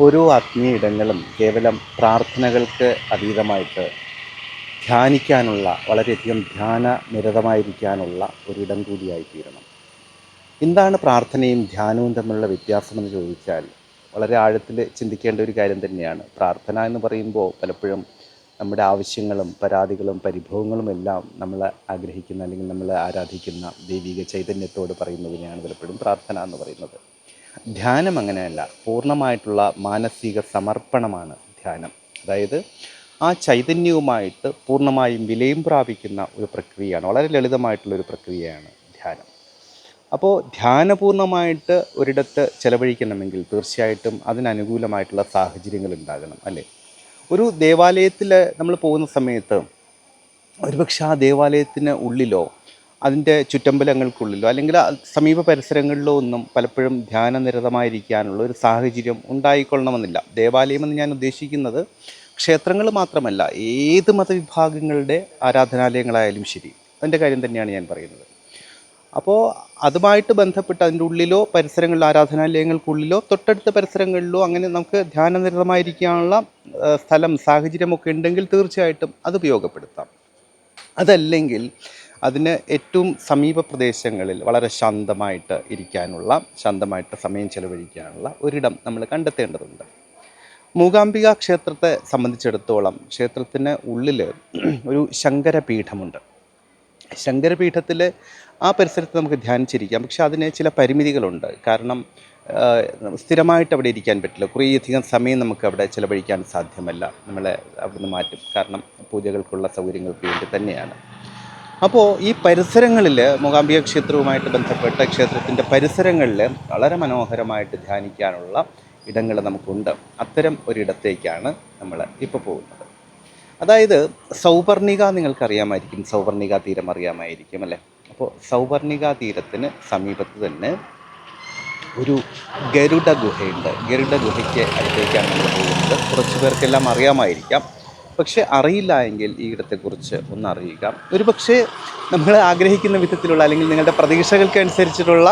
ഓരോ ആത്മീയ ഇടങ്ങളും കേവലം പ്രാർത്ഥനകൾക്ക് അതീതമായിട്ട് ധ്യാനിക്കാനുള്ള വളരെയധികം ധ്യാന നിരതമായിരിക്കാനുള്ള ഒരിടം കൂടിയായി തീരണം എന്താണ് പ്രാർത്ഥനയും ധ്യാനവും തമ്മിലുള്ള വ്യത്യാസമെന്ന് ചോദിച്ചാൽ വളരെ ആഴത്തിൽ ചിന്തിക്കേണ്ട ഒരു കാര്യം തന്നെയാണ്. പ്രാർത്ഥന എന്ന് പറയുമ്പോൾ പലപ്പോഴും നമ്മുടെ ആവശ്യങ്ങളും പരാതികളും പരിഭവങ്ങളും എല്ലാം നമ്മൾ ആഗ്രഹിക്കുന്ന അല്ലെങ്കിൽ നമ്മൾ ആരാധിക്കുന്ന ദൈവിക ചൈതന്യത്തോട് പറയുന്നതിനെയാണ് പലപ്പോഴും പ്രാർത്ഥന എന്ന് പറയുന്നത്. ധ്യാനം അങ്ങനെയല്ല പൂർണമായിട്ടുള്ള മാനസിക സമർപ്പണമാണ് ധ്യാനം. അതായത് ആ ചൈതന്യവുമായിട്ട് പൂർണമായും വിലയും പ്രാപിക്കുന്ന ഒരു പ്രക്രിയയാണ് വളരെ ലളിതമായിട്ടുള്ള ഒരു പ്രക്രിയയാണ് ധ്യാനം. അപ്പോൾ ധ്യാനപൂർണമായിട്ട് ഒരിടത്ത് ചെലവഴിക്കണമെങ്കിൽ തീർച്ചയായിട്ടും അതിനനുകൂലമായിട്ടുള്ള സാഹചര്യങ്ങൾ ഉണ്ടാകണം അല്ലേ? ഒരു ദേവാലയത്തിൽ നമ്മൾ പോകുന്ന സമയത്ത് ഒരുപക്ഷെ ആ ദേവാലയത്തിന് ഉള്ളിലോ അതിന്റെ ചുറ്റമ്പലങ്ങൾക്കുള്ളിലോ അല്ലെങ്കിൽ സമീപ പരിസരങ്ങളിലോ ഒന്നും പലപ്പോഴും ധ്യാനനിരതമായിരിക്കാനുള്ള ഒരു സാഹചര്യം ഉണ്ടായിക്കൊള്ളണമെന്നില്ല. ദേവാലയം എന്ന് ഞാൻ ഉദ്ദേശിക്കുന്നത് ക്ഷേത്രങ്ങൾ മാത്രമല്ല ഏത് മതവിഭാഗങ്ങളുടെ ആരാധനാലയങ്ങളായാലും ശരി. അതിന്റെ കാര്യം തന്നെയാണ് ഞാൻ പറയുന്നത്. അപ്പോൾ അതുമായിട്ട് ബന്ധപ്പെട്ട് അതിന്റെ ഉള്ളിലോ പരിസരങ്ങളിലോ ആരാധനാലയങ്ങൾക്കുള്ളിലോ തൊട്ടടുത്ത പരിസരങ്ങളിലോ അങ്ങനെ നമുക്ക് ധ്യാനനിരതമായിരിക്കാനുള്ള സ്ഥലം സാഹചര്യമൊക്കെ ഉണ്ടെങ്കിൽ തീർച്ചയായിട്ടും അത് ഉപയോഗപ്പെടുത്താം. അതല്ലെങ്കിൽ അതിന് ഏറ്റവും സമീപ പ്രദേശങ്ങളിൽ വളരെ ശാന്തമായിട്ട് ഇരിക്കാനുള്ള ശാന്തമായിട്ട് സമയം ചെലവഴിക്കാനുള്ള ഒരിടം നമ്മൾ കണ്ടെത്തേണ്ടതുണ്ട്. മൂകാംബിക ക്ഷേത്രത്തെ സംബന്ധിച്ചിടത്തോളം ക്ഷേത്രത്തിന് ഉള്ളിൽ ഒരു ശങ്കരപീഠമുണ്ട്. ശങ്കരപീഠത്തിൽ ആ പരിസരത്ത് നമുക്ക് ധ്യാനിച്ചിരിക്കാം. പക്ഷെ അതിന് ചില പരിമിതികളുണ്ട്. കാരണം സ്ഥിരമായിട്ട് അവിടെ ഇരിക്കാൻ പറ്റില്ല. കുറേയധികം സമയം നമുക്ക് അവിടെ ചിലവഴിക്കാൻ സാധ്യമല്ല. നമ്മളെ അവിടുന്ന് മാറ്റും. കാരണം പൂജകൾക്കുള്ള സൗകര്യങ്ങൾക്ക് വേണ്ടി തന്നെയാണ്. അപ്പോൾ ഈ പരിസരങ്ങളിൽ മൂകാംബിക ക്ഷേത്രവുമായിട്ട് ബന്ധപ്പെട്ട ക്ഷേത്രത്തിന്റെ പരിസരങ്ങളിൽ വളരെ മനോഹരമായിട്ട് ധ്യാനിക്കാനുള്ള ഇടങ്ങൾ നമുക്കുണ്ട്. അത്തരം ഒരിടത്തേക്കാണ് നമ്മൾ ഇപ്പോൾ പോകുന്നത്. അതായത് സൗപർണിക നിങ്ങൾക്കറിയാമായിരിക്കും. സൗപർണിക തീരം അറിയാമായിരിക്കും അല്ലേ? അപ്പോൾ സൗപർണിക തീരത്തിന് സമീപത്ത് തന്നെ ഒരു ഗരുഡ ഗുഹയുണ്ട് ഗരുഡ ഗുഹയ്ക്ക് അടുത്തേക്കാണ് നമ്മൾ പോകുന്നത്. കുറച്ച് പേർക്കെല്ലാം അറിയാമായിരിക്കാം. പക്ഷെ അറിയില്ല എങ്കിൽ ഈ ഇടത്തെക്കുറിച്ച് ഒന്ന് അറിയുക ഒരു പക്ഷേ നമ്മൾ ആഗ്രഹിക്കുന്ന വിധത്തിലുള്ള അല്ലെങ്കിൽ നിങ്ങളുടെ പ്രതീക്ഷകൾക്ക് അനുസരിച്ചിട്ടുള്ള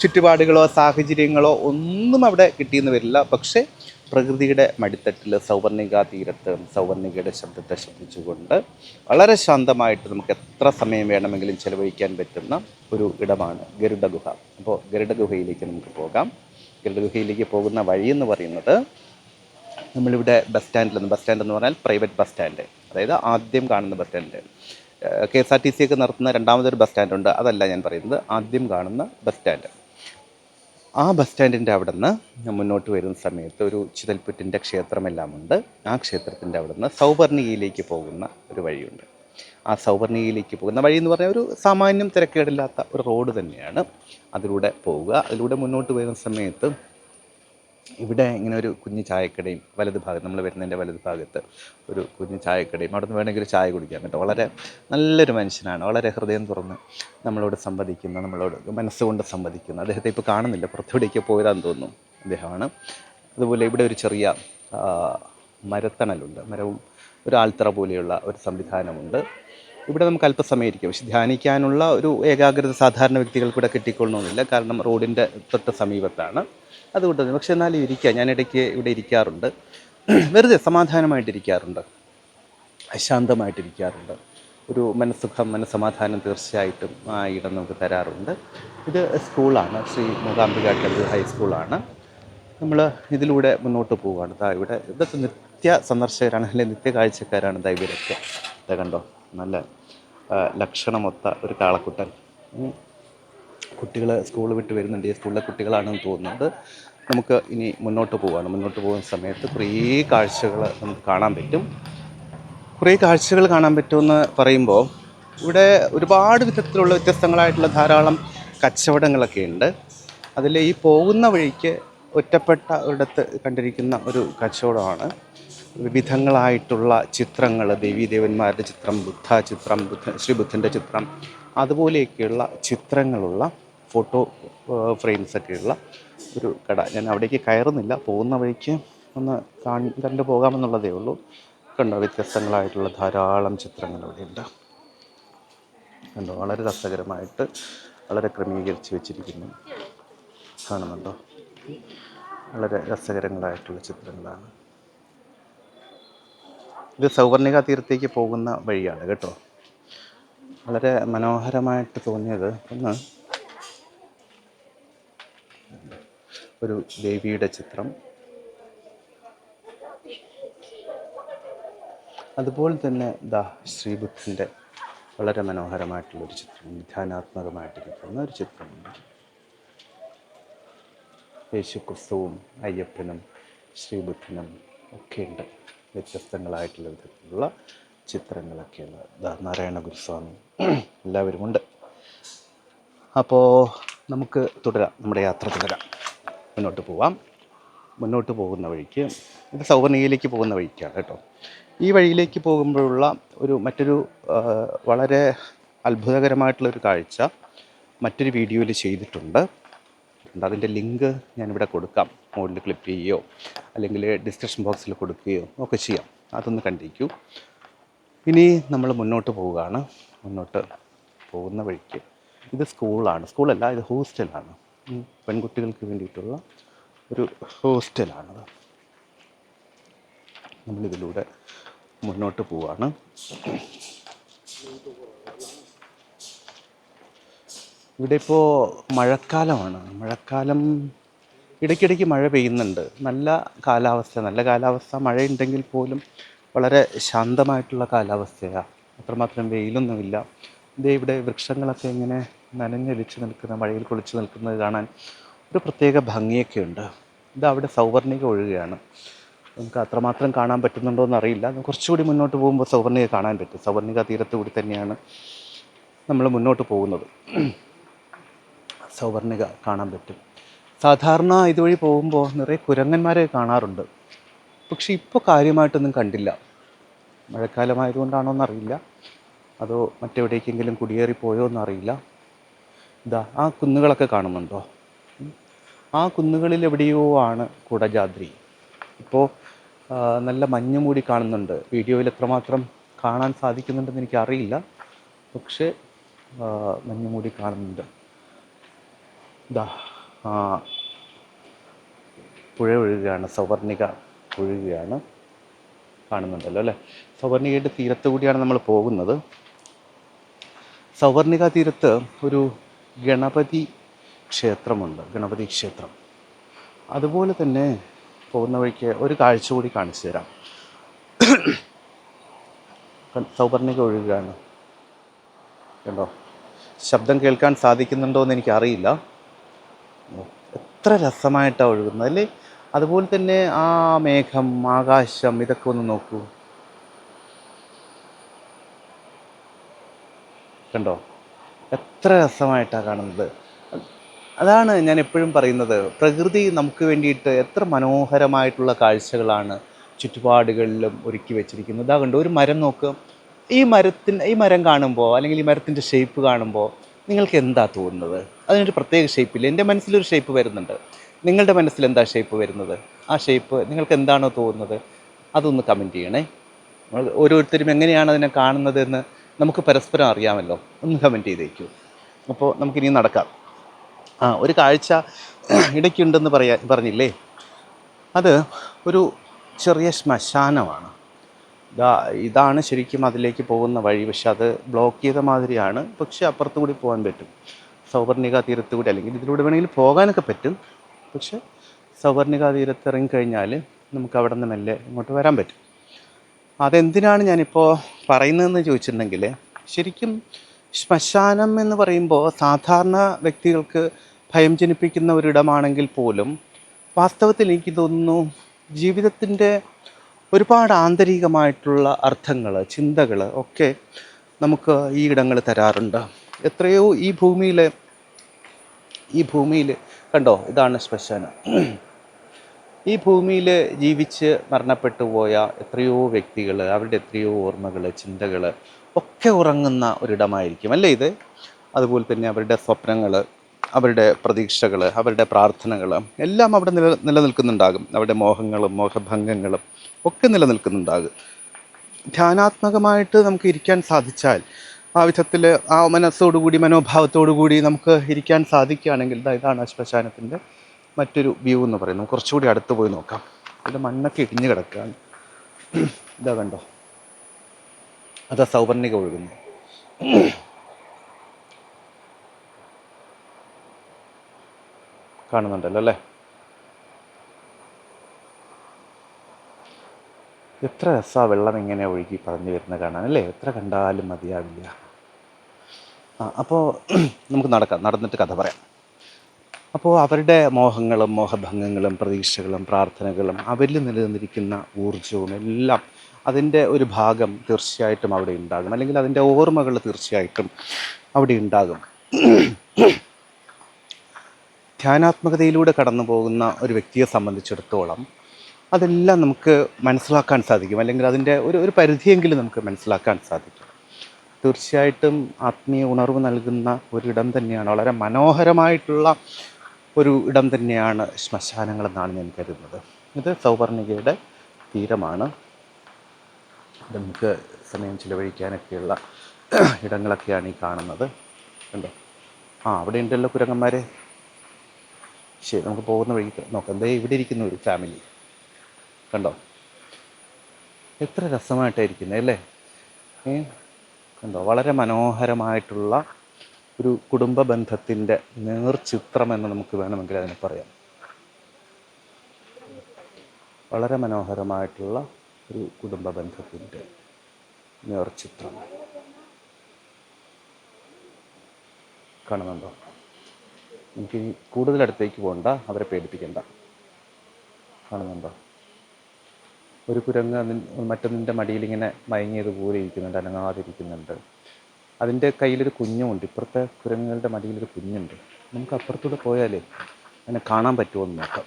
ചുറ്റുപാടുകളോ സാഹചര്യങ്ങളോ ഒന്നും അവിടെ കിട്ടിയെന്ന് വരില്ല. പക്ഷേ പ്രകൃതിയുടെ മടിത്തട്ടിൽ സൗവർണിക തീരത്ത് സൗവർണികയുടെ ശബ്ദത്തെ ശ്രദ്ധിച്ചുകൊണ്ട് വളരെ ശാന്തമായിട്ട് നമുക്ക് എത്ര സമയം വേണമെങ്കിലും ചെലവഴിക്കാൻ പറ്റുന്ന ഒരു ഇടമാണ് ഗരുഡഗുഹ. അപ്പോൾ ഗരുഡഗുഹയിലേക്ക് നമുക്ക് പോകാം. ഗരുഡഗുഹയിലേക്ക് പോകുന്ന വഴി എന്ന് പറയുന്നത് നമ്മളിവിടെ ബസ് സ്റ്റാൻഡിൽ നിന്ന് ബസ് സ്റ്റാൻഡ് എന്ന് പറഞ്ഞാൽ പ്രൈവറ്റ് ബസ് സ്റ്റാൻഡ്. അതായത് ആദ്യം കാണുന്ന bus stand. K S R T C ഒക്കെ നടത്തുന്ന രണ്ടാമതൊരു ബസ് സ്റ്റാൻഡുണ്ട് അതല്ല ഞാൻ പറയുന്നത് ആദ്യം കാണുന്ന ബസ് സ്റ്റാൻഡ്. ആ ബസ് സ്റ്റാൻഡിന്റെ അവിടെ നിന്ന് മുന്നോട്ട് വരുന്ന സമയത്ത് ഒരു ചിതൽപ്പുറ്റിന്റെ ക്ഷേത്രമെല്ലാം ഉണ്ട്. ആ ക്ഷേത്രത്തിന്റെ അവിടെ നിന്ന് സൗവർണികയിലേക്ക് പോകുന്ന ഒരു വഴിയുണ്ട്. ആ സൗവർണികയിലേക്ക് പോകുന്ന വഴി എന്ന് പറഞ്ഞാൽ ഒരു സാമാന്യം തിരക്കേടില്ലാത്ത ഒരു റോഡ് തന്നെയാണ് അതിലൂടെ പോവുക. അതിലൂടെ മുന്നോട്ട് വരുന്ന സമയത്ത് ഇവിടെ ഇങ്ങനെ ഒരു കുഞ്ഞു ചായക്കടയും വലത് ഭാഗത്ത് നമ്മൾ വരുന്നതിന്റെ വലത് ഭാഗത്ത് ഒരു കുഞ്ഞു ചായക്കടയും അവിടെ നിന്ന് വേണമെങ്കിൽ ഒരു ചായ കുടിക്കാൻ കേട്ടോ. വളരെ നല്ലൊരു മനുഷ്യനാണ്. വളരെ ഹൃദയം തുറന്ന് നമ്മളോട് സംവദിക്കുന്ന നമ്മളോട് മനസ്സുകൊണ്ട് സംവദിക്കുന്ന. അദ്ദേഹത്തെ ഇപ്പോൾ കാണുന്നില്ല. പുറത്തുവിടേക്ക് പോയതാന്ന് തോന്നുന്നു അദ്ദേഹമാണ്. അതുപോലെ ഇവിടെ ഒരു ചെറിയ മരത്തണലുണ്ട്. മരവും ഒരു ആൽത്തറ പോലെയുള്ള ഒരു സംവിധാനമുണ്ട്. ഇവിടെ നമുക്ക് അല്പസമയം ഇരിക്കും പക്ഷെ ധ്യാനിക്കാനുള്ള ഒരു ഏകാഗ്രത സാധാരണ വ്യക്തികൾക്ക് ഇവിടെ കിട്ടിക്കൊള്ളണമെന്നില്ല കാരണം റോഡിന്റെ തൊട്ട് സമീപത്താണ്. അതുകൊണ്ട് തന്നെ. പക്ഷെ എന്നാലും ഇരിക്കുക ഞാൻ ഇടയ്ക്ക് ഇവിടെ ഇരിക്കാറുണ്ട്. വെറുതെ സമാധാനമായിട്ടിരിക്കാറുണ്ട്. അശാന്തമായിട്ടിരിക്കാറുണ്ട്. ഒരു മനസ്സുഖം മനസ്സമാധാനം തീർച്ചയായിട്ടും ആ ഇടം നമുക്ക് തരാറുണ്ട്. ഇത് സ്കൂളാണ്. ശ്രീ മൂകാംബിക ടെമ്പിൾ ഹൈസ്കൂളാണ്. നമ്മൾ ഇതിലൂടെ മുന്നോട്ട് പോവുകയാണ്. ഇതാ ഇവിടെ ഇതൊക്കെ നിത്യ സന്ദർശകരാണ്. അല്ലെങ്കിൽ നിത്യ കാഴ്ചക്കാരാണ് ഇതാ ഇവരൊക്കെ. ഇതാ കണ്ടോ? നല്ല ലക്ഷണമൊത്ത ഒരു കാളക്കുട്ടൻ. കുട്ടികൾ സ്കൂൾ വിട്ട് വരുന്നുണ്ട്. ഈ സ്കൂളിലെ കുട്ടികളാണെന്ന് തോന്നുന്നത് നമുക്ക് ഇനി മുന്നോട്ട് പോവുകയാണ് മുന്നോട്ട് പോകുന്ന സമയത്ത് കുറേ കാഴ്ചകൾ നമുക്ക് കാണാൻ പറ്റും. കുറേ കാഴ്ചകൾ കാണാൻ പറ്റുമെന്ന് പറയുമ്പോൾ ഇവിടെ ഒരുപാട് വിധത്തിലുള്ള വ്യത്യസ്തങ്ങളായിട്ടുള്ള ധാരാളം കച്ചവടങ്ങളൊക്കെ ഉണ്ട്. അതിൽ ഈ പോകുന്ന വഴിക്ക് ഒറ്റപ്പെട്ട ഒരിടത്ത് കണ്ടിരിക്കുന്ന ഒരു കച്ചവടമാണ്. വിവിധങ്ങളായിട്ടുള്ള ചിത്രങ്ങൾ ദേവീദേവന്മാരുടെ ചിത്രം ബുദ്ധ ചിത്രം ബുദ്ധ ശ്രീബുദ്ധന്റെ ചിത്രം അതുപോലെയൊക്കെയുള്ള ചിത്രങ്ങളുള്ള ഫോട്ടോ ഫ്രെയിംസ് ഉള്ള ഒരു കട. ഞാൻ അവിടേക്ക് കയറുന്നില്ല. പോകുന്ന വഴിക്ക് ഒന്ന് കാണി കണ്ടു പോകാമെന്നുള്ളതേ ഉള്ളൂ. കണ്ടോ? വ്യത്യസ്തങ്ങളായിട്ടുള്ള ധാരാളം ചിത്രങ്ങൾ ഇവിടെയുണ്ട് കണ്ടോ? വളരെ രസകരമായിട്ട് വളരെ ക്രമീകരിച്ച് വെച്ചിരിക്കുന്നു. കാണുന്നുണ്ടോ? വളരെ രസകരങ്ങളായിട്ടുള്ള ചിത്രങ്ങളാണ്. ഇത് സൗവർണിക തീരത്തേക്ക് പോകുന്ന വഴിയാണ് കേട്ടോ. വളരെ മനോഹരമായിട്ട് തോന്നിയത്. ഒന്ന് ഒരു ദേവിയുടെ ചിത്രം. അതുപോലെ തന്നെ ദാ ശ്രീബുദ്ധന്റെ വളരെ മനോഹരമായിട്ടുള്ളൊരു ചിത്രം ധ്യാനാത്മകമായിട്ടിരിക്കുന്ന ഒരു ചിത്രമുണ്ട്. യേശു ക്രിസ്തുവും അയ്യപ്പനും ശ്രീബുദ്ധനും ഒക്കെയുണ്ട്. വ്യത്യസ്തങ്ങളായിട്ടുള്ള വിധത്തിലുള്ള ചിത്രങ്ങളൊക്കെയുള്ള നാരായണ ഗുരുസ്വാമി. എല്ലാവരും ഉണ്ട് അപ്പോൾ നമുക്ക് തുടരാം. നമ്മുടെ യാത്ര തുടരാം. മുന്നോട്ട് പോവാം. മുന്നോട്ട് പോകുന്ന വഴിക്ക് ഇത് സൗവർണികയിലേക്ക് പോകുന്ന വഴിക്കാണ് കേട്ടോ. ഈ വഴിയിലേക്ക് പോകുമ്പോഴുള്ള ഒരു മറ്റൊരു വളരെ അത്ഭുതകരമായിട്ടുള്ളൊരു കാഴ്ച മറ്റൊരു വീഡിയോയിൽ ചെയ്തിട്ടുണ്ട്. അതിന്റെ ലിങ്ക് ഞാനിവിടെ കൊടുക്കാം. മുകളിൽ ക്ലിപ്പ് ചെയ്യുകയോ അല്ലെങ്കിൽ ഡിസ്ക്രിപ്ഷൻ ബോക്സിൽ കൊടുക്കുകയോ ഒക്കെ ചെയ്യാം. അതൊന്ന് കണ്ടിരിക്കൂ. ഇനി നമ്മൾ മുന്നോട്ട് പോവുകയാണ്. മുന്നോട്ട് പോകുന്ന വഴിക്ക്. ഇത് സ്കൂളാണ് സ്കൂളല്ല ഇത് ഹോസ്റ്റലാണ് പെൺകുട്ടികൾക്ക് വേണ്ടിയിട്ടുള്ള ഒരു ഹോസ്റ്റലാണത് നമ്മളിതിലൂടെ മുന്നോട്ട് പോവാണ് ഇവിടെ ഇപ്പോൾ മഴക്കാലമാണ്. മഴക്കാലം ഇടയ്ക്കിടയ്ക്ക് മഴ പെയ്യുന്നുണ്ട്. നല്ല കാലാവസ്ഥ നല്ല കാലാവസ്ഥ. മഴയുണ്ടെങ്കിൽ പോലും വളരെ ശാന്തമായിട്ടുള്ള കാലാവസ്ഥയാണ് അത്രമാത്രം വെയിലൊന്നുമില്ല. ഇതേ ഇവിടെ വൃക്ഷങ്ങളൊക്കെ ഇങ്ങനെ നനഞ്ഞൊലിച്ച് നിൽക്കുന്ന മഴയിൽ കുളിച്ച് നിൽക്കുന്നത് കാണാൻ ഒരു പ്രത്യേക ഭംഗിയൊക്കെ ഉണ്ട്. ഇത് അവിടെ സൗവർണിക ഒഴുകയാണ്. നമുക്ക് അത്രമാത്രം കാണാൻ പറ്റുന്നുണ്ടോ എന്നറിയില്ല. കുറച്ചുകൂടി മുന്നോട്ട് പോകുമ്പോൾ സൗവർണിക കാണാൻ പറ്റും. സൗവർണിക തീരത്ത് കൂടി തന്നെയാണ് നമ്മൾ മുന്നോട്ട് പോകുന്നത്. സൗവർണിക കാണാൻ പറ്റും. സാധാരണ ഇതുവഴി പോകുമ്പോൾ നിറയെ കുരങ്ങന്മാരെ കാണാറുണ്ട്. പക്ഷെ ഇപ്പോൾ കാര്യമായിട്ടൊന്നും കണ്ടില്ല. മഴക്കാലമായതുകൊണ്ടാണോ എന്നറിയില്ല അതോ മറ്റെവിടേക്കെങ്കിലും കുടിയേറി പോയോ എന്നറിയില്ല ഇതാ ആ കുന്നുകളൊക്കെ കാണുന്നുണ്ടോ? ആ കുന്നുകളിൽ എവിടെയോ ആണ് കുടജാദ്രി. ഇപ്പോൾ നല്ല മഞ്ഞ് മൂടി കാണുന്നുണ്ട്. വീഡിയോയിൽ എത്രമാത്രം കാണാൻ സാധിക്കുന്നുണ്ടെന്ന് എനിക്കറിയില്ല. പക്ഷേ മഞ്ഞ് മൂടി കാണുന്നുണ്ട്. ഇതാ പുഴ ഒഴുകുകയാണ്. സവർണിക ഒഴുകുകയാണ് കാണുന്നുണ്ടല്ലോ അല്ലേ? സവർണികയുടെ തീരത്ത് കൂടിയാണ് നമ്മൾ പോകുന്നത്. സവർണിക തീരത്ത് ഒരു ഗണപതി ക്ഷേത്രമുണ്ട്. ഗണപതി ക്ഷേത്രം. അതുപോലെ തന്നെ പോകുന്ന വഴിക്ക് ഒരു കാഴ്ച കൂടി കാണിച്ചു തരാം. സൗപർണിക ഒഴുകുകയാണ്. കണ്ടോ? ശബ്ദം കേൾക്കാൻ സാധിക്കുന്നുണ്ടോ എന്ന് എനിക്കറിയില്ല. എത്ര രസമായിട്ടാണ് ഒഴുകുന്നത് അല്ലേ? അതുപോലെ തന്നെ ആ മേഘം ആകാശം ഇതൊക്കെ ഒന്ന് നോക്കൂ. കണ്ടോ? എത്ര രസമായിട്ടാണ് കാണുന്നത്. അതാണ് ഞാൻ എപ്പോഴും പറയുന്നത്. പ്രകൃതി നമുക്ക് വേണ്ടിയിട്ട് എത്ര മനോഹരമായിട്ടുള്ള കാഴ്ചകളാണ് ചുറ്റുപാടുകളിലും ഒരുക്കി വെച്ചിരിക്കുന്നത്. ഇതാ കണ്ടോ ഒരു മരം നോക്കുക ഈ മരത്തിന്റെ ഈ മരം കാണുമ്പോൾ അല്ലെങ്കിൽ ഈ മരത്തിന്റെ ഷേപ്പ് കാണുമ്പോൾ നിങ്ങൾക്ക് എന്താ തോന്നുന്നത്? അതിനൊരു പ്രത്യേക ഷേപ്പില്ല എന്റെ മനസ്സിലൊരു ഷേപ്പ് വരുന്നുണ്ട്. നിങ്ങളുടെ മനസ്സിൽ എന്താ ഷേപ്പ് വരുന്നത്? ആ ഷേപ്പ് നിങ്ങൾക്ക് എന്താണോ തോന്നുന്നത് അതൊന്ന് കമന്റ് ചെയ്യണേ. ഓരോരുത്തരും എങ്ങനെയാണ് അതിനെ കാണുന്നതെന്ന് നമുക്ക് പരസ്പരം അറിയാമല്ലോ. ഒന്ന് കമന്റ് ചെയ്തേക്കൂ. അപ്പോൾ നമുക്കിനി നടക്കാം. ആ ഒരു കാഴ്ച ഇടയ്ക്കുണ്ടെന്ന് പറയാ പറഞ്ഞില്ലേ? അത് ഒരു ചെറിയ ശ്മശാനമാണ്. ഇതാ ഇതാണ് ശരിക്കും അതിലേക്ക് പോകുന്ന വഴി. പക്ഷെ അത് ബ്ലോക്ക് ചെയ്ത മാതിരിയാണ്. പക്ഷേ അപ്പുറത്തുകൂടി പോകാൻ പറ്റും. സൗവർണിക തീരത്തുകൂടി അല്ലെങ്കിൽ ഇതിലൂടെ വേണമെങ്കിൽ പോകാനൊക്കെ പറ്റും. പക്ഷെ സൗവർണിക തീരത്ത് ഇറങ്ങിക്കഴിഞ്ഞാൽ നമുക്ക് അവിടെ നിന്ന് മെല്ലെ ഇങ്ങോട്ട് വരാൻ പറ്റും. അതെന്തിനാണ് ഞാനിപ്പോൾ പറയുന്നതെന്ന് ചോദിച്ചിട്ടുണ്ടെങ്കിൽ ശരിക്കും ശ്മശാനം എന്ന് പറയുമ്പോൾ സാധാരണ വ്യക്തികൾക്ക് ഭയം ജനിപ്പിക്കുന്ന ഒരിടമാണെങ്കിൽ പോലും വാസ്തവത്തിൽ എനിക്ക് തോന്നുന്നു ജീവിതത്തിന്റെ ഒരുപാട് ആന്തരികമായിട്ടുള്ള അർത്ഥങ്ങൾ ചിന്തകൾ ഒക്കെ നമുക്ക് ഈ ഇടങ്ങൾ തരാറുണ്ട്. എത്രയോ ഈ ഭൂമിയിൽ ഈ ഭൂമിയിൽ കണ്ടോ? ഇതാണ് ശ്മശാനം. ഈ ഭൂമിയിൽ ജീവിച്ച് മരണപ്പെട്ടു പോയ എത്രയോ വ്യക്തികൾ അവരുടെ എത്രയോ ഓർമ്മകൾ ചിന്തകൾ ഒക്കെ ഉറങ്ങുന്ന ഒരിടമായിരിക്കും. അല്ലേ ഇത്? അതുപോലെ തന്നെ അവരുടെ സ്വപ്നങ്ങൾ അവരുടെ പ്രതീക്ഷകൾ അവരുടെ പ്രാർത്ഥനകൾ എല്ലാം അവിടെ നില നിലനിൽക്കുന്നുണ്ടാകും. അവരുടെ മോഹങ്ങളും മോഹഭംഗങ്ങളും ഒക്കെ നിലനിൽക്കുന്നുണ്ടാകും. ധ്യാനാത്മകമായിട്ട് നമുക്ക് ഇരിക്കാൻ സാധിച്ചാൽ ആ വിധത്തിൽ ആ മനസ്സോടുകൂടി മനോഭാവത്തോടു കൂടി നമുക്ക് ഇരിക്കാൻ സാധിക്കുകയാണെങ്കിൽ ഇതാണ് ശ്മശാനത്തിന്റെ മറ്റൊരു വ്യൂ എന്ന് പറയുന്നത്. കുറച്ചുകൂടി അടുത്ത് പോയി നോക്കാം. ഇതിന്റെ മണ്ണൊക്കെ ഇടിഞ്ഞു കിടക്കുകയാണ്. ഇതാ കണ്ടോ? അതാ സൗവർണിക ഒഴുകുന്നു കാണുന്നുണ്ടല്ലോ അല്ലേ? എത്ര രസാ വെള്ളം ഇങ്ങനെ ഒഴുകി പറഞ്ഞു വരുന്ന കാണാൻ അല്ലേ? എത്ര കണ്ടാലും മതിയാവില്ല. അപ്പോൾ നമുക്ക് നടക്കാം. നടന്നിട്ട് കഥ പറയാം. അപ്പോൾ അവരുടെ മോഹങ്ങളും മോഹഭംഗങ്ങളും പ്രതീക്ഷകളും പ്രാർത്ഥനകളും അവരിൽ നിലനിന്നിരിക്കുന്ന ഊർജവും എല്ലാം അതിന്റെ ഒരു ഭാഗം തീർച്ചയായിട്ടും അവിടെ ഉണ്ടാകും. അല്ലെങ്കിൽ അതിന്റെ ഓർമ്മകൾ തീർച്ചയായിട്ടും അവിടെ ഉണ്ടാകും. ധ്യാനാത്മകതയിലൂടെ കടന്നു പോകുന്ന ഒരു വ്യക്തിയെ സംബന്ധിച്ചിടത്തോളം അതെല്ലാം നമുക്ക് മനസ്സിലാക്കാൻ സാധിക്കും. അല്ലെങ്കിൽ അതിന്റെ ഒരു ഒരു പരിധിയെങ്കിലും നമുക്ക് മനസ്സിലാക്കാൻ സാധിക്കും. തീർച്ചയായിട്ടും ആത്മീയ ഉണർവ് നൽകുന്ന ഒരിടം തന്നെയാണ്. വളരെ മനോഹരമായിട്ടുള്ള ഒരു ഇടം തന്നെയാണ് ശ്മശാനങ്ങളെന്നാണ് ഞാൻ കരുതുന്നത്. ഇത് സൗവർണികയുടെ തീരമാണ്. നമുക്ക് സമയം ചിലവഴിക്കാനൊക്കെയുള്ള ഇടങ്ങളൊക്കെയാണ് ഈ കാണുന്നത്. കണ്ടോ? ആ അവിടെ ഉണ്ടല്ലോ കുരങ്ങന്മാരെ. ശരി നമുക്ക് പോകുന്ന വഴിക്ക് നോക്കാം. ദേ ഇവിടെ ഇരിക്കുന്ന ഒരു ഫാമിലി കണ്ടോ? എത്ര രസമായിട്ടായിരിക്കുന്നത് അല്ലേ? കണ്ടോ വളരെ മനോഹരമായിട്ടുള്ള ഒരു കുടുംബ ബന്ധത്തിന്റെ നേർചിത്രം എന്ന് നമുക്ക് വേണമെങ്കിൽ അതിനെ പറയാം. വളരെ മനോഹരമായിട്ടുള്ള ഒരു കുടുംബ ബന്ധത്തിന്റെ നേർചിത്രം. കാണുന്നുണ്ടോ? എനിക്ക് കൂടുതൽ അടുത്തേക്ക് പോകണ്ട അവരെ പേടിപ്പിക്കണ്ട. കാണുന്നുണ്ടോ? ഒരു കുരങ്ങ് മറ്റൊന്നിന്റെ മടിയിൽ ഇങ്ങനെ മയങ്ങിയതുപോലെ ഇരിക്കുന്നുണ്ട് അനങ്ങാതിരിക്കുന്നുണ്ട്. അതിന്റെ കയ്യിലൊരു കുഞ്ഞുമുണ്ട് ഇപ്പുറത്തെ കുരങ്ങുകളുടെ മടിയിലൊരു കുഞ്ഞുണ്ട്. നമുക്ക് അപ്പുറത്തൂടെ പോയാലേ അതിനെ കാണാൻ പറ്റുമോ എന്ന് നോക്കാം.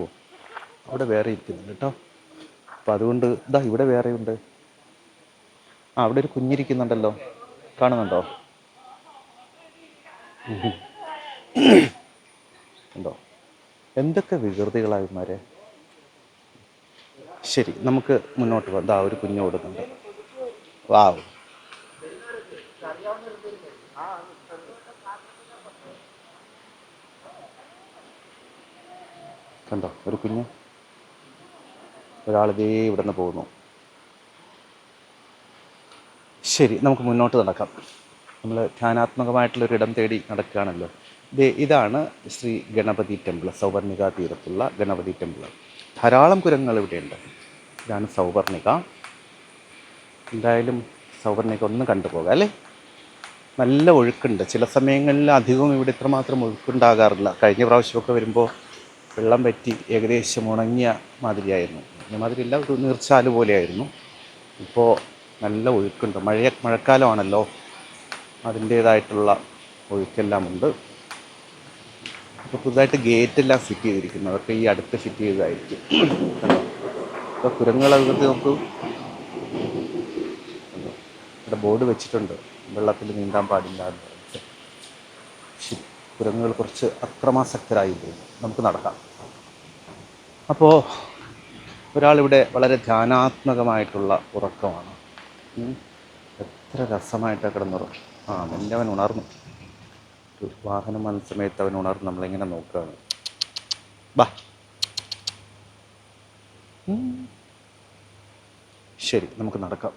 ഓ അവിടെ വേറെ ഇരിക്കുന്നുണ്ട് കേട്ടോ. അപ്പോൾ അതുകൊണ്ട് ഇതാ ഇവിടെ വേറെയുണ്ട് ആ അവിടെ ഒരു കുഞ്ഞിരിക്കുന്നുണ്ടല്ലോ. കാണുന്നുണ്ടോ? ഉണ്ടോ? എന്തൊക്കെ വികൃതികളായിമാരെ ശരി നമുക്ക് മുന്നോട്ട് പോകാം. ദാ ഒരു കുഞ്ഞു ഓടുന്നുണ്ട്. വാവ്. കണ്ടോ ഒരു കുഞ്ഞ്? ഒരാൾ ഇവിടെ നിന്ന് പോകുന്നു. ശരി നമുക്ക് മുന്നോട്ട് നടക്കാം. നമ്മൾ ധ്യാനാത്മകമായിട്ടുള്ളൊരിടം തേടി നടക്കുകയാണല്ലോ. ഇതാണ് ശ്രീ ഗണപതി ടെമ്പിൾ സൗവർണിക തീരത്തുള്ള ഗണപതി ടെമ്പിൾ. ധാരാളം കുരങ്ങൾ ഇവിടെയുണ്ട്. ഇതാണ് സൗവർണിക. എന്തായാലും സൗവർണിക ഒന്ന് കണ്ടുപോകാം അല്ലേ? നല്ല ഒഴുക്കുണ്ട്. ചില സമയങ്ങളിൽ അധികവും ഇവിടെ ഇത്രമാത്രം ഒഴുക്കുണ്ടാകാറില്ല. കഴിഞ്ഞ പ്രാവശ്യമൊക്കെ വരുമ്പോൾ വെള്ളം പറ്റി ഏകദേശം ഉണങ്ങിയ മാതിരിയായിരുന്നു. ഉണങ്ങിയ മാതിരിയല്ല ഒരു നീർച്ചാൽ പോലെയായിരുന്നു. ഇപ്പോൾ നല്ല ഒഴുക്കുണ്ട്. മഴ മഴക്കാലമാണല്ലോ. അതിന്റേതായിട്ടുള്ള ഒഴുക്കെല്ലാം ഉണ്ട് ഇപ്പോൾ പുതുതായിട്ട് ഗേറ്റെല്ലാം ഫിറ്റ് ചെയ്തിരിക്കുന്നു. അതൊക്കെ ഈ അടുത്ത് ഫിറ്റ് ചെയ്തതായിരിക്കും. ഇപ്പോൾ കുരങ്ങുകളകത്ത് നോക്കൂ. ഇവിടെ ബോർഡ് വെച്ചിട്ടുണ്ട്. വെള്ളത്തിൽ നീന്താൻ പാടില്ല എന്ന് പറഞ്ഞിട്ട്. കുരങ്ങുകൾ കുറച്ച് അക്രമാസക്തരായി നമുക്ക് നടക്കാം. അപ്പോൾ ഒരാളിവിടെ വളരെ ധ്യാനാത്മകമായിട്ടുള്ള ഉറക്കമാണ്. എത്ര രസമായിട്ടാണ് കിടന്നുറങ്ങും. ആ മെല്ലെ അവൻ ഉണർന്നു. ഒരു വാഹനം വന്ന സമയത്ത് അവൻ ഉണർന്ന് നമ്മളിങ്ങനെ നോക്കുകയാണ് ബാ. ശരി നമുക്ക് നടക്കാം.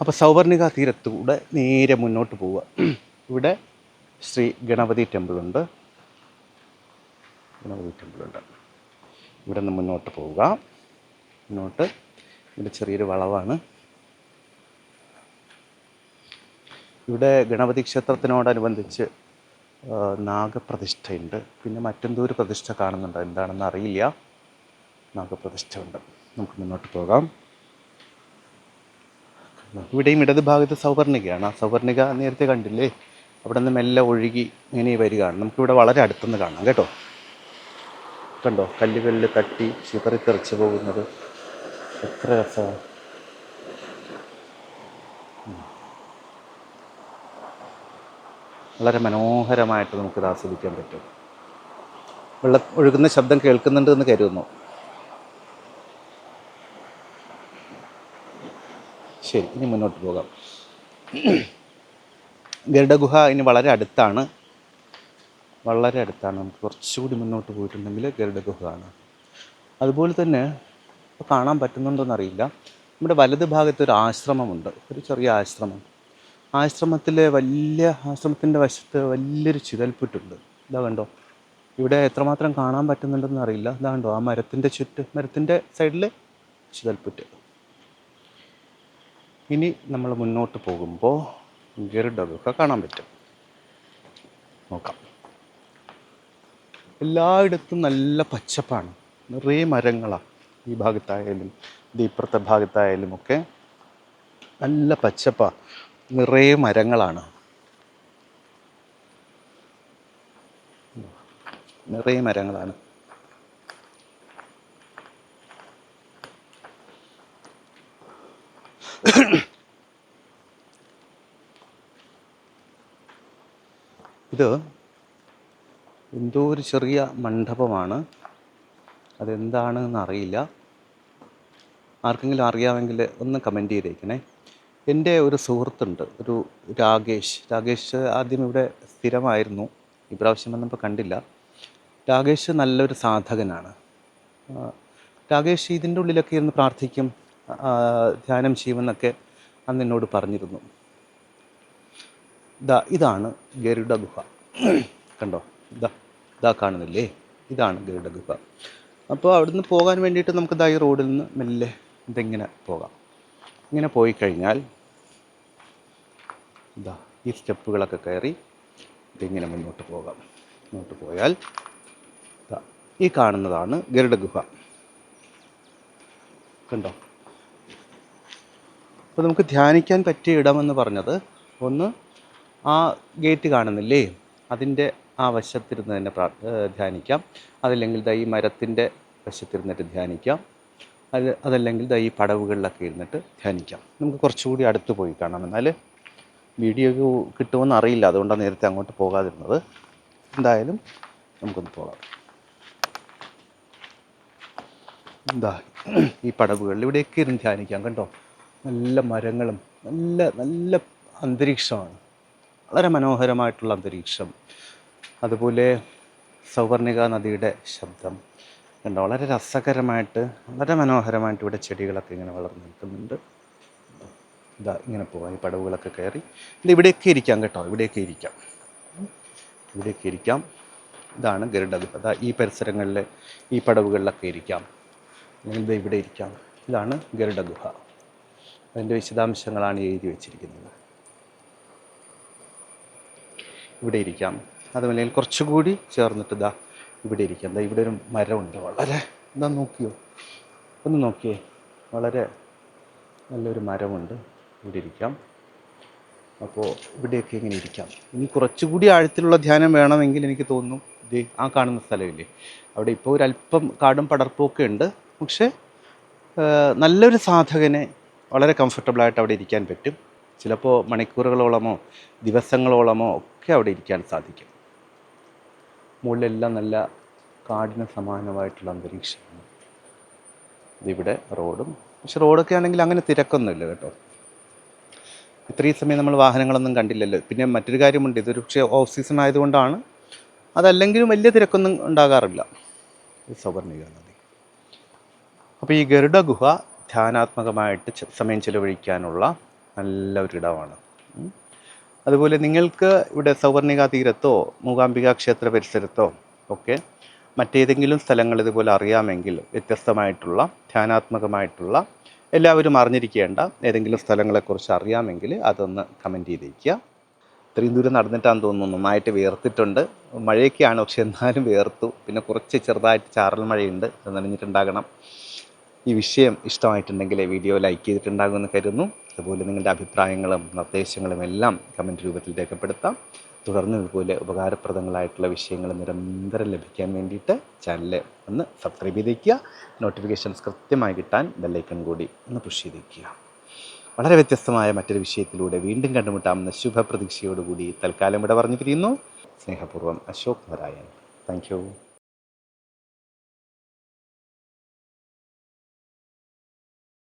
അപ്പോൾ സൗവർണിക തീരത്തൂടെ നേരെ മുന്നോട്ട് പോവുക. ഇവിടെ ശ്രീ ഗണപതി ടെമ്പിളുണ്ട് ഗണപതി ടെമ്പിളുണ്ട് ഇവിടെ നിന്ന് മുന്നോട്ട് പോവുക. മുന്നോട്ട്. ഇവിടെ ചെറിയൊരു വളവാണ്. ഇവിടെ ഗണപതി ക്ഷേത്രത്തിനോടനുബന്ധിച്ച് നാഗപ്രതിഷ്ഠയുണ്ട്. പിന്നെ മറ്റെന്തോ ഒരു പ്രതിഷ്ഠ കാണുന്നുണ്ട്. എന്താണെന്ന് അറിയില്ല. നാഗപ്രതിഷ്ഠ ഉണ്ട് നമുക്ക് മുന്നോട്ട് പോകാം. ഇവിടെയും ഇടത് ഭാഗത്ത് സൗവർണികയാണ്. ആ സൗവർണിക നേരത്തെ കണ്ടില്ലേ? അവിടെ നിന്ന് മെല്ലെ ഒഴുകി ഇങ്ങനെ വരികയാണ്. നമുക്കിവിടെ വളരെ അടുത്തുനിന്ന് കാണാം കേട്ടോ? കണ്ടോ? കല്ലുകളിൽ തട്ടി ചിതറിത്തെറിച്ച് പോകുന്നത്. എത്ര രസമാണ് വളരെ മനോഹരമായിട്ട് നമുക്കിത് ആസ്വദിക്കാൻ പറ്റും. വെള്ളം ഒഴുകുന്ന ശബ്ദം കേൾക്കുന്നുണ്ട് എന്ന് കരുതുന്നു. ശരി ഇനി മുന്നോട്ട് പോകാം. ഗരുഡഗുഹ ഇനി വളരെ അടുത്താണ്. വളരെ അടുത്താണ്. നമുക്ക് കുറച്ചുകൂടി മുന്നോട്ട് പോയിട്ടുണ്ടെങ്കിൽ ഗരുഡഗുഹ കാണാം അതുപോലെ തന്നെ ഇപ്പോൾ കാണാൻ പറ്റുന്നുണ്ടോയെന്നറിയില്ല നമ്മുടെ വലത് ഭാഗത്ത് ഒരു ആശ്രമമുണ്ട്. ഒരു ചെറിയ ആശ്രമം. ആശ്രമത്തിലെ വലിയ ആശ്രമത്തിന്റെ വശത്ത് വലിയൊരു ചിതൽപ്പുറ്റുണ്ട് ഇതാ കണ്ടോ? ഇവിടെ എത്രമാത്രം കാണാൻ പറ്റുന്നുണ്ടെന്ന് അറിയില്ല ഇതാ കണ്ടോ? ആ മരത്തിന്റെ ചുറ്റ് മരത്തിന്റെ സൈഡിൽ ചിതൽപ്പുറ്റ് ഇനി നമ്മൾ മുന്നോട്ട് പോകുമ്പോൾ ഗരുഡൊക്കെ കാണാൻ പറ്റും. നോക്കാം. എല്ലായിടത്തും നല്ല പച്ചപ്പാണ്. നിറയെ മരങ്ങളാണ് ഈ ഭാഗത്തായാലും ദീപ്രത്തെ ഭാഗത്തായാലും ഒക്കെ നല്ല പച്ചപ്പാണ് നിറയെ മരങ്ങളാണ്. നിറയെ മരങ്ങളാണ്. ഇത് എന്തോ ഒരു ചെറിയ മണ്ഡപമാണ്. അതെന്താണെന്ന് അറിയില്ല ആർക്കെങ്കിലും അറിയാമെങ്കിൽ ഒന്ന് കമന്റ് ചെയ്തേക്കണേ. എന്റെ ഒരു സുഹൃത്തുണ്ട് ഒരു രാകേഷ്. രാകേഷ് ആദ്യം ഇവിടെ സ്ഥിരമായിരുന്നു. ഇപ്രാവശ്യം വന്നപ്പോൾ കണ്ടില്ല. രാകേഷ് നല്ലൊരു സാധകനാണ്. രാകേഷ് ഇതിന്റെ ഉള്ളിലൊക്കെ ഇരുന്ന് പ്രാർത്ഥിക്കും ധ്യാനം ചെയ്യുമെന്നൊക്കെ അന്ന് എന്നോട് പറഞ്ഞിരുന്നു. ഇതാ ഇതാണ് ഗരുഡ ഗുഹ. കണ്ടോ? ദാ ദാ കാണുന്നില്ലേ? ഇതാണ് ഗരുഡ ഗുഹ. അപ്പോൾ അവിടുന്ന് പോകാൻ വേണ്ടിയിട്ട് നമുക്ക് ദാ ഈ റോഡിൽ നിന്ന് മെല്ലെ ഇതെങ്ങനെ പോകാം? ഇങ്ങനെ പോയി കഴിഞ്ഞാൽ ഇതാ ഈ സ്റ്റെപ്പുകളൊക്കെ കയറി ഇതെങ്ങനെ മുന്നോട്ട് പോകാം. മുന്നോട്ട് പോയാൽ ദാ ഈ കാണുന്നതാണ് ഗരുഡ ഗുഹ. കണ്ടോ? അപ്പോൾ നമുക്ക് ധ്യാനിക്കാൻ പറ്റിയ ഇടമെന്ന് പറഞ്ഞത് ഒന്ന് ആ ഗേറ്റ് കാണുന്നില്ലേ? അതിന്റെ ആ വശത്തിരുന്ന് തന്നെ ധ്യാനിക്കാം. അതല്ലെങ്കിൽ ദാ ഈ മരത്തിന്റെ വശത്തിരുന്നിട്ട് ധ്യാനിക്കാം. അത് അതല്ലെങ്കിൽ ദാ ഈ പടവുകളിലൊക്കെ ഇരുന്നിട്ട് ധ്യാനിക്കാം. നമുക്ക് കുറച്ചുകൂടി അടുത്ത് പോയി കാണാം. എന്നാൽ വീഡിയോ കിട്ടുമെന്ന് അറിയില്ല. അതുകൊണ്ടാണ് നേരത്തെ അങ്ങോട്ട് പോകാതിരുന്നത്. എന്തായാലും നമുക്കൊന്ന് പോകാം. എന്താ ഈ പടവുകളിൽ ഇവിടെയൊക്കെ ഇരുന്ന് ധ്യാനിക്കാം കണ്ടോ? നല്ല മരങ്ങളും നല്ല നല്ല അന്തരീക്ഷമാണ്. വളരെ മനോഹരമായിട്ടുള്ള അന്തരീക്ഷം. അതുപോലെ സൗവർണിക നദിയുടെ ശബ്ദം. കണ്ടോ വളരെ രസകരമായിട്ട് വളരെ മനോഹരമായിട്ട് ഇവിടെ ചെടികളൊക്കെ ഇങ്ങനെ വളർന്നു നിൽക്കുന്നുണ്ട്. ഇതാ ഇങ്ങനെ പോവാം ഈ പടവുകളൊക്കെ കയറി. ഇത് ഇവിടെയൊക്കെ ഇരിക്കാം കേട്ടോ ഇവിടെയൊക്കെ ഇരിക്കാം. ഇവിടെയൊക്കെ ഇരിക്കാം. ഇതാണ് ഗരുഡ ഗുഹ. അതാ ഈ പരിസരങ്ങളിൽ ഈ പടവുകളിലൊക്കെ ഇരിക്കാം. ദേ ഇവിടെ ഇരിക്കാം. ഇതാണ് ഗരുഡ ഗുഹ. അതിന്റെ വിശദാംശങ്ങളാണ് എഴുതി വച്ചിരിക്കുന്നത്. ഇവിടെ ഇരിക്കാം. അതുപോലെ കുറച്ചുകൂടി ചേർന്നിട്ട് ഇതാ ഇവിടെ ഇരിക്കാം. ദാ ഇവിടെ ഒരു മരമുണ്ട് വളരെ. ഇതാ നോക്കിയോ? ഒന്ന് നോക്കിയേ. വളരെ നല്ലൊരു മരമുണ്ട്. ഇവിടെ ഇരിക്കാം. അപ്പോൾ ഇവിടെയൊക്കെ ഇങ്ങനെ ഇരിക്കാം. ഇനി കുറച്ചുകൂടി ആഴത്തിലുള്ള ധ്യാനം വേണമെങ്കിൽ എനിക്ക് തോന്നുന്നു ഇത് ആ കാണുന്ന സ്ഥലമില്ലേ? അവിടെ ഇപ്പോൾ അല്പം കാടും പടർപ്പും ഒക്കെ ഉണ്ട്. പക്ഷേ നല്ലൊരു സാധകനെ വളരെ കംഫർട്ടബിളായിട്ട് അവിടെ ഇരിക്കാൻ പറ്റും. ചിലപ്പോൾ മണിക്കൂറുകളോളമോ ദിവസങ്ങളോളമോ ഒക്കെ അവിടെ ഇരിക്കാൻ സാധിക്കും. മുകളിലെല്ലാം നല്ല കാടിന് സമാനമായിട്ടുള്ള അന്തരീക്ഷമാണ്. ഇതിവിടെ റോഡും പക്ഷെ റോഡൊക്കെ ആണെങ്കിൽ അങ്ങനെ തിരക്കൊന്നുമില്ല കേട്ടോ. ഇത്രയും സമയം നമ്മൾ വാഹനങ്ങളൊന്നും കണ്ടില്ലല്ലോ. പിന്നെ മറ്റൊരു കാര്യമുണ്ട് ഇതൊരു പക്ഷേ ഓഫ് സീസൺ ആയതുകൊണ്ടാണ്. അതല്ലെങ്കിലും വലിയ തിരക്കൊന്നും ഉണ്ടാകാറില്ല. സൗവർണിക നദി അപ്പോൾ ഈ ഗരുഡ ഗുഹ ധ്യാനാത്മകമായിട്ട് സമയം ചെലവഴിക്കാനുള്ള നല്ല ഒരിടമാണ്. അതുപോലെ നിങ്ങൾക്ക് ഇവിടെ സൗവർണിക തീരത്തോ മൂകാംബിക ക്ഷേത്ര പരിസരത്തോ ഒക്കെ മറ്റേതെങ്കിലും സ്ഥലങ്ങൾ ഇതുപോലെ അറിയാമെങ്കിൽ വ്യത്യസ്തമായിട്ടുള്ള ധ്യാനാത്മകമായിട്ടുള്ള എല്ലാവരും അറിഞ്ഞിരിക്കേണ്ട ഏതെങ്കിലും സ്ഥലങ്ങളെക്കുറിച്ച് അറിയാമെങ്കിൽ അതൊന്ന് കമന്റ് ചെയ്തേക്കുക. ഇത്രയും ദൂരം നടന്നിട്ടാന്ന് തോന്നുന്നു നന്നായിട്ട് വേർത്തിട്ടുണ്ട്. മഴയൊക്കെയാണ് പക്ഷെ എന്നാലും വേർത്തു. പിന്നെ കുറച്ച് ചെറുതായിട്ട് ചാറൽ മഴയുണ്ട് നനഞ്ഞിട്ടുണ്ടാകണം. ഈ വിഷയം ഇഷ്ടമായിട്ടുണ്ടെങ്കിൽ വീഡിയോ ലൈക്ക് ചെയ്തിട്ടുണ്ടാകുമെന്ന് കരുതുന്നു. അതുപോലെ നിങ്ങളുടെ അഭിപ്രായങ്ങളും നിർദ്ദേശങ്ങളും എല്ലാം കമന്റ് രൂപത്തിൽ രേഖപ്പെടുത്താം. തുടർന്ന് ഇതുപോലെ ഉപകാരപ്രദങ്ങളായിട്ടുള്ള വിഷയങ്ങൾ നിരന്തരം ലഭിക്കാൻ വേണ്ടിയിട്ട് ചാനൽ ഒന്ന് സബ്സ്ക്രൈബ് ചെയ്തേക്കുക. നോട്ടിഫിക്കേഷൻസ് കൃത്യമായി കിട്ടാൻ ബെല്ലൈക്കൺ കൂടി ഒന്ന് പുഷ് ചെയ്തേക്കുക. വളരെ വ്യത്യസ്തമായ മറ്റൊരു വിഷയത്തിലൂടെ വീണ്ടും കണ്ടുമുട്ടാമെന്ന ശുഭപ്രതീക്ഷയോടുകൂടി തൽക്കാലം ഇവിടെ പറഞ്ഞു പിരിയുന്നു സ്നേഹപൂർവം അശോക് നാരായൺ. താങ്ക്